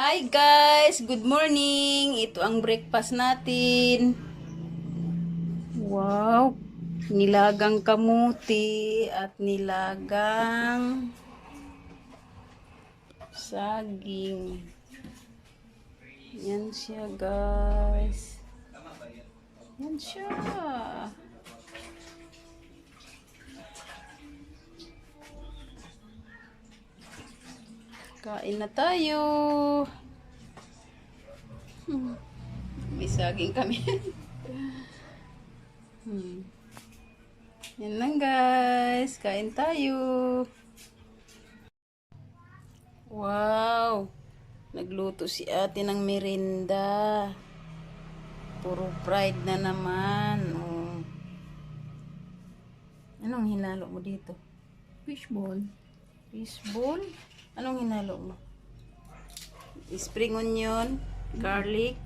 Hi guys! Good morning! Ito ang breakfast natin. Wow! Nilagang kamuti at nilagang saging. Yan siya guys. Yan siya. Kain na tayo. Hmm. May saging kami. hmm. Yan lang guys. Kain tayo. Wow. Nagluto si ate ng merinda. Puro pride na naman. Oh. Anong hinalo mo dito? Fishball. Fishball? Anong hinalo mo? Spring onion, garlic.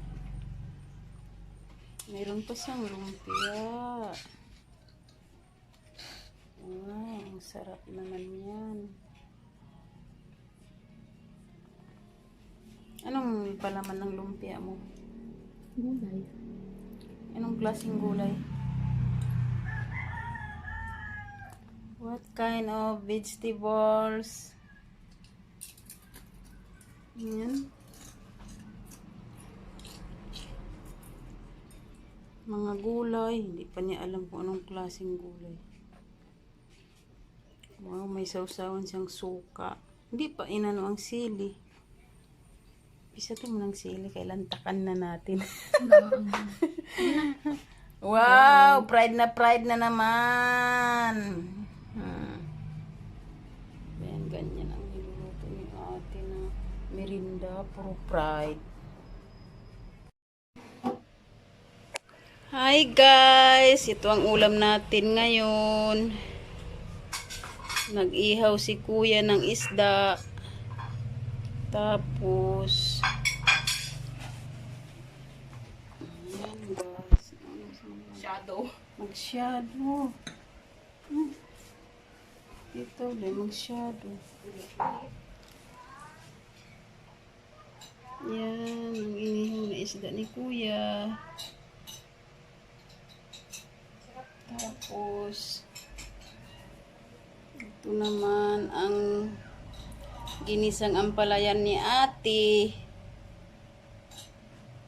Meron pa siyang lumpia. Wow, ang sarap naman yan. Anong palaman ng lumpia mo? Gulay. Anong klaseng gulay? What kind of vegetables? Yan. Mga gulay. Hindi pa niya alam kung anong klaseng gulay. Wow, may sausawan siyang suka. Hindi pa inano ang sili. Pisatin mo ng sili, kailan takan na natin. wow, pride na pride na naman. Puro pride. Hi guys! Ito ang ulam natin ngayon. Nag-ihaw si kuya ng isda. Tapos, ayan guys. Shadow. Mag-shadow. Hmm. Ito, din mag-shadow. Yan, ang inihaw na isda ni kuya. Tapos, ito naman ang ginisang ampalayan ni ate.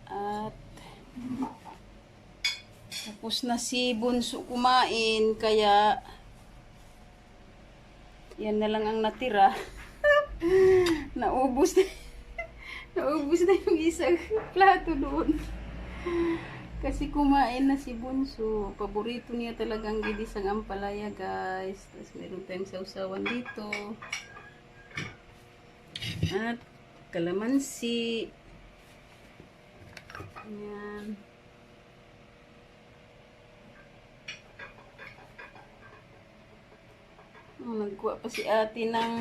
At, tapos na si Bunso kumain, kaya yan na lang ang natira. Naubos na. Naubos na yung isang plato doon. Kasi kumain na si Bunso. Paborito niya talagang ginisang ampalaya, guys. Tapos meron tayong sausawan dito. At kalamansi. Ayan. Oh, nagkuha pa si ate ng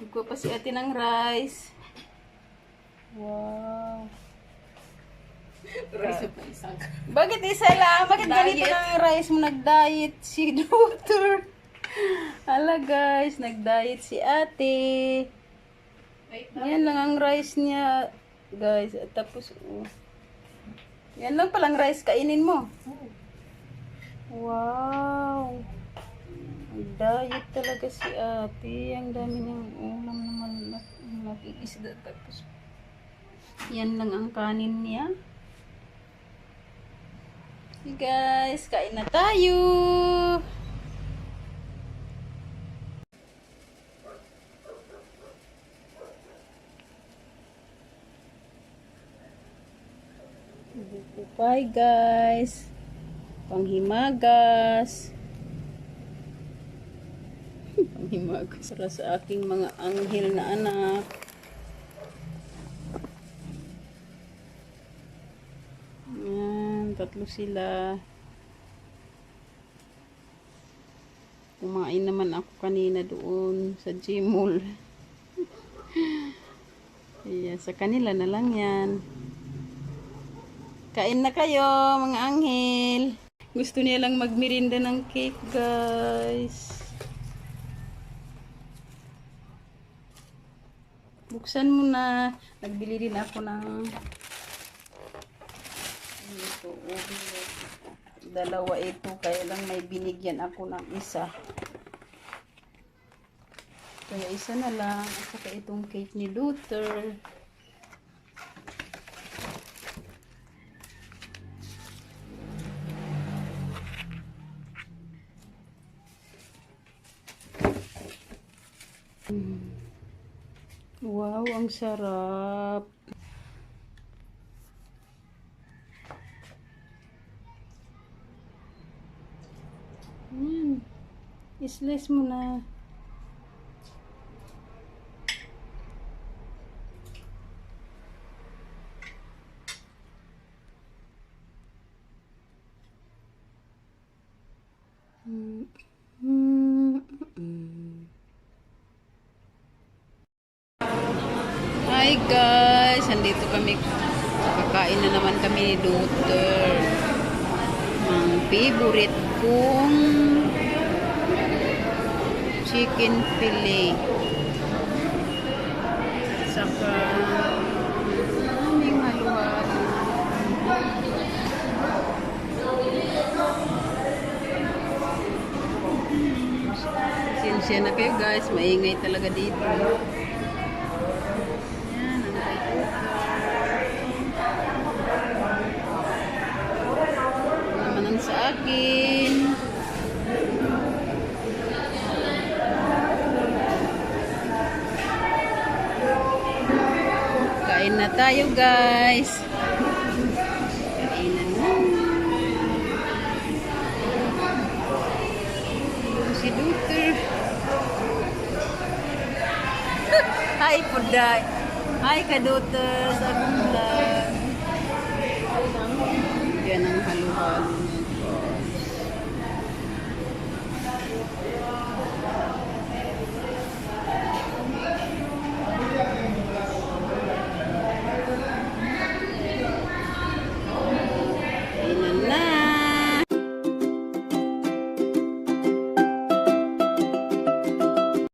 nagkuha pa si ate ng rice. Wow. Rice pa isang. Bakit isa lang? Bakit ganito ang rice mo? Nag-diet si doctor. Hala guys, nag-diet si ate. Yan lang ang rice niya. Guys, at tapos, oh. Yan lang palang rice kainin mo. Wow. Nag-diet talaga si ate. Ang dami ng ulam naman na nakikisda. Tapos, yan lang ang kanin niya. Hey guys, kain na tayo. Pa guys. Panghimagas. Panghimagas para sa aking mga anghel na anak. Yan, tatlo sila. Kumain naman ako kanina doon sa Gmall. Kaya sa kanila na lang yan. Kain na kayo, mga anghel. Gusto niya lang magmirinda ng cake, guys. Buksan mo na. Nagbili din ako ng ito, Oreo. Dalawa ito, kaya lang may binigyan ako ng isa. Kaya isa na lang. At saka itong cake ni Luther. Wow, ang sarap. Yan. Islice mo na. Mm, mm, mm. Hi guys! Andito kami. Kakain na naman kami ni Luther. Ang favorite kong chicken fillet. Saka aming halo-halo. Pasensya na kayo guys. Maingay talaga dito. Yan, ang naman sa akin. Kain na tayo guys. Ito si Luther. Hi, Puday. Hi, Kaduter. Sa akong vlog. Yan ang halo-halo